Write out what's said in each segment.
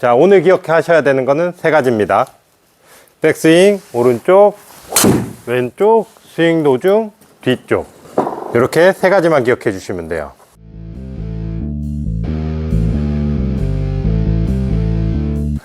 자, 오늘 기억하셔야 되는 거는 세 가지입니다. 백스윙, 오른쪽, 왼쪽, 스윙 도중, 뒤쪽. 이렇게 세 가지만 기억해 주시면 돼요.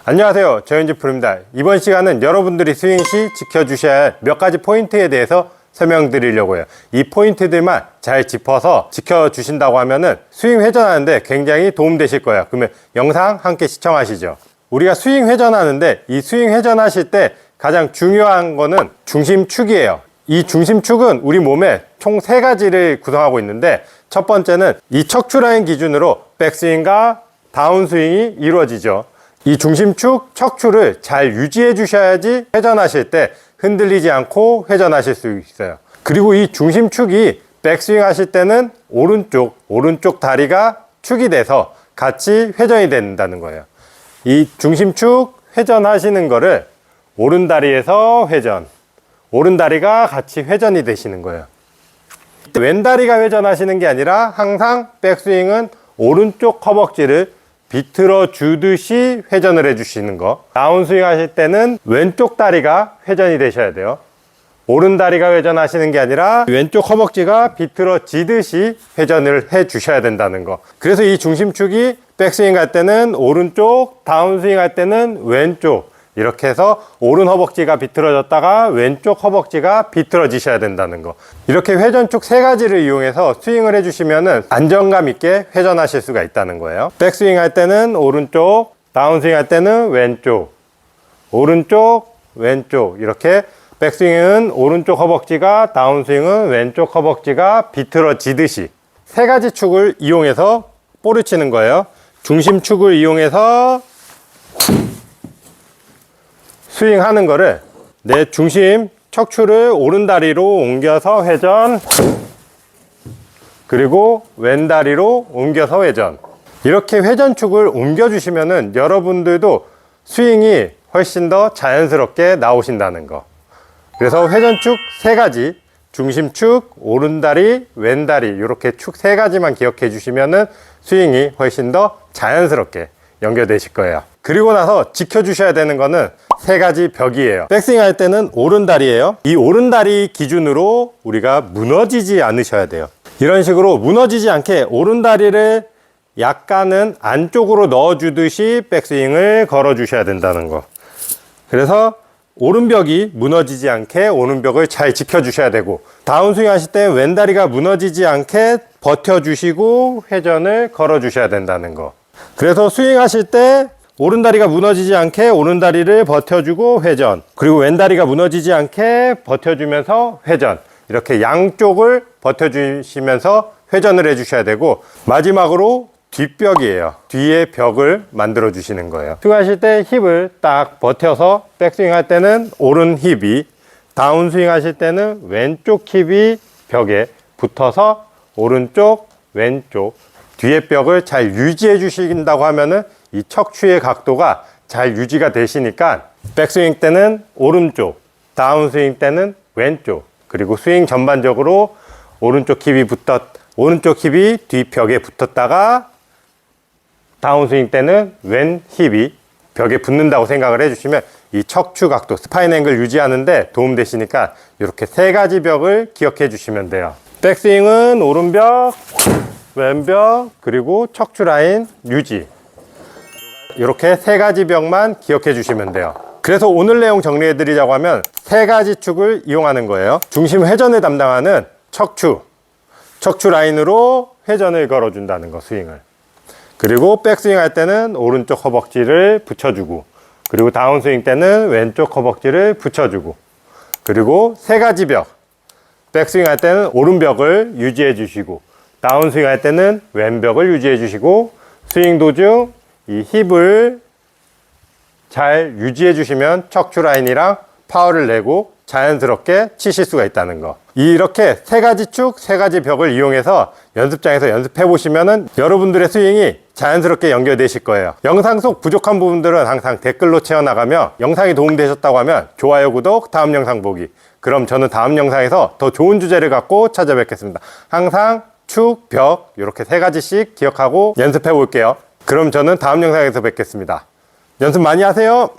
안녕하세요. 저현지 프로입니다. 이번 시간은 여러분들이 스윙 시 지켜주셔야 할 몇 가지 포인트에 대해서 설명드리려고 해요. 이 포인트들만 잘 짚어서 지켜주신다고 하면은 스윙 회전하는데 굉장히 도움되실 거예요. 그러면 영상 함께 시청하시죠. 우리가 스윙 회전하는데 이 스윙 회전하실 때 가장 중요한 거는 중심축이에요. 이 중심축은 우리 몸에 총 세 가지를 구성하고 있는데 첫 번째는 이 척추 라인 기준으로 백스윙과 다운스윙이 이루어지죠. 이 중심축 척추를 잘 유지해 주셔야지 회전하실 때 흔들리지 않고 회전하실 수 있어요. 그리고 이 중심축이 백스윙 하실 때는 오른쪽, 오른쪽 다리가 축이 돼서 같이 회전이 된다는 거예요. 이 중심축 회전하시는 거를 오른 다리에서 회전, 오른 다리가 같이 회전이 되시는 거예요. 왼 다리가 회전하시는 게 아니라 항상 백스윙은 오른쪽 허벅지를 비틀어 주듯이 회전을 해주시는 거. 다운스윙 하실 때는 왼쪽 다리가 회전이 되셔야 돼요. 오른 다리가 회전하시는 게 아니라 왼쪽 허벅지가 비틀어지듯이 회전을 해 주셔야 된다는 거. 그래서 이 중심축이 백스윙 할 때는 오른쪽, 다운스윙 할 때는 왼쪽. 이렇게 해서 오른 허벅지가 비틀어졌다가 왼쪽 허벅지가 비틀어지셔야 된다는 거. 이렇게 회전축 세 가지를 이용해서 스윙을 해주시면은 안정감 있게 회전하실 수가 있다는 거예요. 백스윙 할 때는 오른쪽, 다운스윙 할 때는 왼쪽, 오른쪽, 왼쪽. 이렇게 백스윙은 오른쪽 허벅지가, 다운스윙은 왼쪽 허벅지가 비틀어지듯이 세 가지 축을 이용해서 볼을 치는 거예요. 중심축을 이용해서 스윙하는 거를 내 중심 척추를 오른 다리로 옮겨서 회전. 그리고 왼 다리로 옮겨서 회전. 이렇게 회전축을 옮겨 주시면은 여러분들도 스윙이 훨씬 더 자연스럽게 나오신다는 거. 그래서 회전축 세 가지 중심축 오른다리 왼다리 이렇게 축 세 가지만 기억해 주시면은 스윙이 훨씬 더 자연스럽게 연결되실 거예요 그리고 나서 지켜주셔야 되는 거는 세 가지 벽이에요. 백스윙 할 때는 오른다리예요. 이 오른다리 기준으로 우리가 무너지지 않으셔야 돼요. 이런 식으로 무너지지 않게 오른다리를 약간은 안쪽으로 넣어주듯이 백스윙을 걸어주셔야 된다는 거. 그래서 오른벽이 무너지지 않게 오른벽을 잘 지켜주셔야 되고 다운스윙 하실 때 왼다리가 무너지지 않게 버텨주시고 회전을 걸어주셔야 된다는 거. 그래서 스윙 하실 때 오른다리가 무너지지 않게 오른다리를 버텨주고 회전. 그리고 왼다리가 무너지지 않게 버텨주면서 회전. 이렇게 양쪽을 버텨주시면서 회전을 해주셔야 되고 마지막으로 뒷벽이에요. 뒤에 벽을 만들어 주시는 거예요. 스윙하실 때 힙을 딱 버텨서 백스윙 할 때는 오른 힙이 다운스윙 하실 때는 왼쪽 힙이 벽에 붙어서 오른쪽 왼쪽 뒤에 벽을 잘 유지해 주신다고 하면은 이 척추의 각도가 잘 유지가 되시니까 백스윙 때는 오른쪽, 다운스윙 때는 왼쪽, 그리고 스윙 전반적으로 오른쪽 힙이 붙었, 오른쪽 힙이 뒤벽에 붙었다가 다운스윙 때는 왼 힙이 벽에 붙는다고 생각을 해주시면 이 척추 각도, 스파인 앵글 유지하는데 도움 되시니까 이렇게 세 가지 벽을 기억해 주시면 돼요. 백스윙은 오른벽, 왼벽, 그리고 척추 라인 유지. 이렇게 세 가지 벽만 기억해 주시면 돼요. 그래서 오늘 내용 정리해 드리자고 하면 세 가지 축을 이용하는 거예요. 중심 회전을 담당하는 척추, 척추 라인으로 회전을 걸어 준다는 거, 스윙을. 그리고 백스윙 할 때는 오른쪽 허벅지를 붙여주고, 그리고 다운스윙 때는 왼쪽 허벅지를 붙여주고, 그리고 세 가지 벽. 백스윙 할 때는 오른벽을 유지해 주시고, 다운스윙 할 때는 왼벽을 유지해 주시고, 스윙 도중 이 힙을 잘 유지해 주시면 척추 라인이랑 파워를 내고 자연스럽게 치실 수가 있다는 거. 이렇게 세 가지 축, 세 가지 벽을 이용해서 연습장에서 연습해 보시면은 여러분들의 스윙이 자연스럽게 연결되실 거예요. 영상 속 부족한 부분들은 항상 댓글로 채워나가며 영상이 도움되셨다고 하면 좋아요, 구독, 다음 영상 보기. 그럼 저는 다음 영상에서 더 좋은 주제를 갖고 찾아뵙겠습니다. 항상 축, 벽 이렇게 세 가지씩 기억하고 연습해 볼게요. 그럼 저는 다음 영상에서 뵙겠습니다. 연습 많이 하세요.